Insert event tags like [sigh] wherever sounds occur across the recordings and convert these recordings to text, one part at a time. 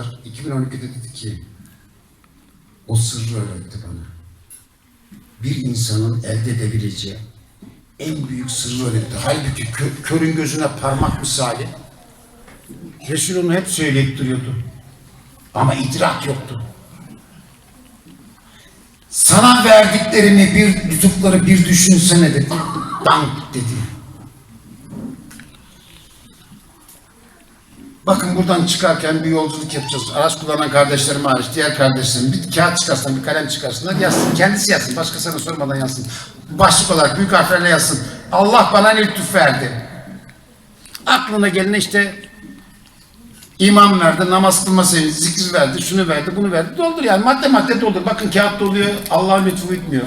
Çocuklar 2012'de dedi ki o sırrı öğretti bana. Bir insanın elde edebileceği en büyük sırrı öğretti. Halbuki kö, körün gözüne parmak misali. Resul onu hep söyleyip duruyordu. Ama idrak yoktu. Sana verdiklerini bir lütufları bir düşünsene dedi. Dank dedi. Bakın buradan çıkarken bir yolculuk yapacağız. Araç kullanan kardeşlerim hariç, diğer kardeşlerim bir kağıt çıkarsınlar, bir kalem çıkarsınlar, yazsın. Kendisi yazsın, başkasına sormadan yazsın. Başlık olarak büyük harflerle yazsın. Allah bana lütuf verdi. Aklına gelene işte imam verdi, namaz kılma seviyesi, zikir verdi, şunu verdi, bunu verdi. Doldur yani madde madde doldur. Bakın kağıt doluyor, Allah'ın lütfu bitmiyor.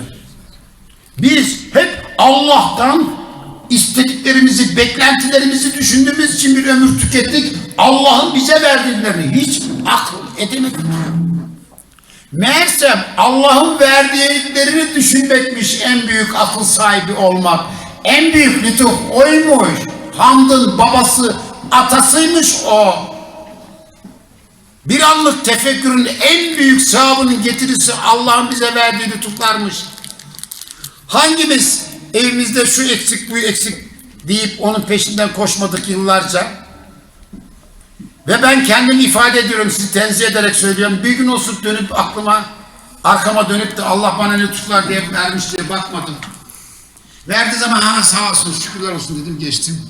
Biz hep Allah'tan istediklerimizi, beklentilerimizi düşündüğümüz için bir ömür tükettik. Allah'ın bize verdiklerini hiç akıl edemedik. Meğersem Allah'ın verdiklerini düşünmekmiş en büyük akıl sahibi olmak. En büyük lütuf oymuş. Hamdın babası, atasıymış o. Bir anlık tefekkürün en büyük sevabının getirisi Allah'ın bize verdiği lütuflarmış. Hangimiz evimizde şu eksik bu eksik deyip onun peşinden koşmadık yıllarca? Ve ben kendimi ifade ediyorum, sizi tenzih ederek söylüyorum. Bir gün olsun dönüp aklıma, arkama dönüp de Allah bana ne lütuflar diye vermiş diye bakmadım. Verdiği zaman ha sağ olsun, şükürler olsun dedim geçtim.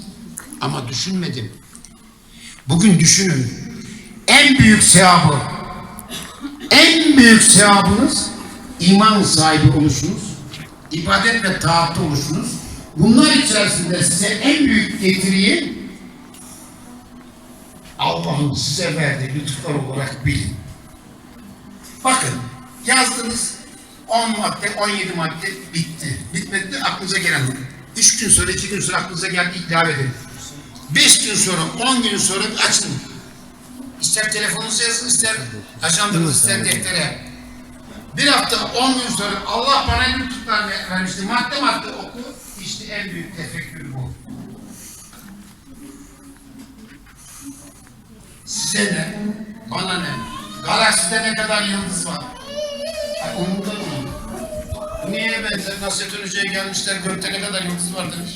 Ama düşünmedim. Bugün düşünün. En büyük sevabı, en büyük sevabınız iman sahibi oluşunuz, ibadet ve taatte oluşunuz. Bunlar içerisinde size en büyük getiriyi Allah'ın size verdiği lütuflar olarak bilin. Bakın yazdınız 10 madde, 17 madde bitti. Bitmedi de aklınıza gelen. 3 gün sonra, 2 gün sonra aklınıza geldi ilave edin. 5 gün sonra, 10 gün sonra açın. İster telefonunuza yazın, ister ajandanız, ister deftere. Bir hafta, 10 gün sonra Allah bana ne lütuflar vermişti. Madde madde oku. İşte en büyük tefekkür bu. Size ne? Bana ne? Galakside ne kadar yıldız var? Ay, umurda mı? Niye benzer? Nasrettin Hoca'ya gelmişler, gökte ne kadar yıldız var demiş.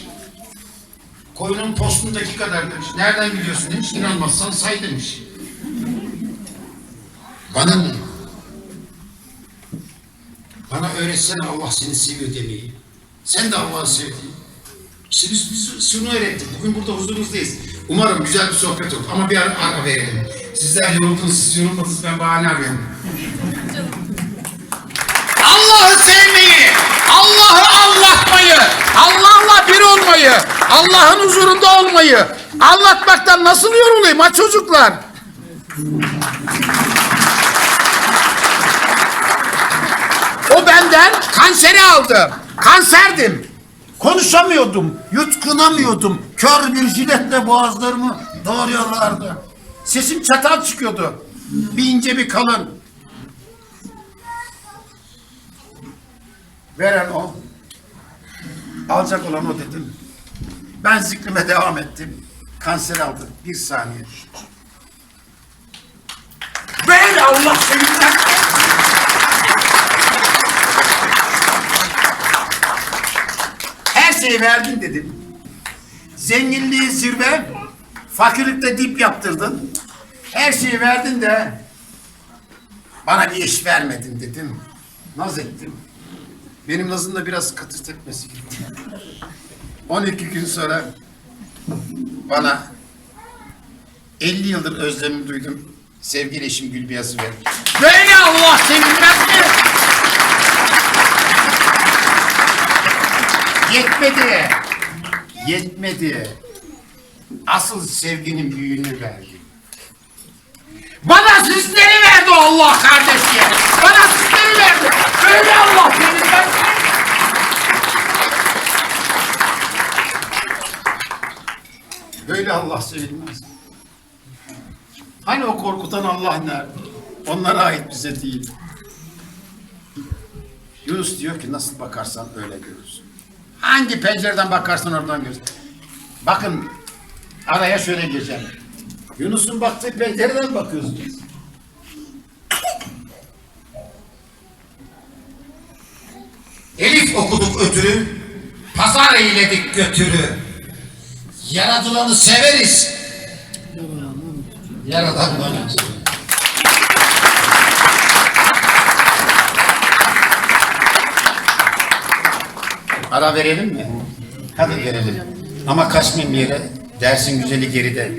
Koyunun postundaki kadar demiş. Nereden biliyorsun demiş. İnanmazsan say demiş. Bana ne? Bana öğretsene Allah seni seviyor demeyi. Sen de Allah'ı sevdiğin. İşte biz, biz şunu öğrettik. Bugün burada huzurunuzdayız. Umarım güzel bir sohbet olur. Ama bir ara, ara verelim. Sizler yoruldunuz, siz yorulmadınız. Ben bahane arıyorum. Allah'ı sevmeyi, Allah'ı anlatmayı, Allah'la bir olmayı, Allah'ın huzurunda olmayı anlatmaktan nasıl yorulayım ha çocuklar? O benden kanseri aldı. Kanserdim. Konuşamıyordum, yutkunamıyordum. Kör bir jiletle boğazlarımı doğruyorlardı. Sesim çatal çıkıyordu. Bir ince bir kalın. Veren o. Alacak olan o dedim. Ben zikrime devam ettim. Kanser aldı. Bir saniye. Böyle Allah sevinmez. Verdin dedim. Zenginliği zirve, fakirlikte dip yaptırdın. Her şeyi verdin de bana bir iş vermedin dedim. Naz ettim. Benim nazım da biraz katır tepmesi gibi. [laughs] 12 gün sonra bana 50 yıldır özlemimi duydum. Sevgili eşim Gülbiyaz'ı verdi. Böyle Allah sevinmez mi? Yetmedi. Yetmedi. Asıl sevginin büyüğünü verdi. Bana sizleri verdi Allah kardeşi. Bana sizleri verdi. Böyle Allah sevinmez mi? Böyle Allah sevilmez. Hani o korkutan Allah nerede? Onlara ait bize değil. Yunus diyor ki nasıl bakarsan öyle görürsün. Hangi pencereden bakarsın oradan göz. Bakın araya şöyle gireceğim. Yunus'un baktığı pencereden bakıyorsunuz. Elif okuduk ötürü, pazar eyledik götürü. Yaratılanı severiz. Yaratılanı severiz. Ara verelim mi? Hadi verelim. Ama kaçmayın bir yere. Dersin güzeli geride.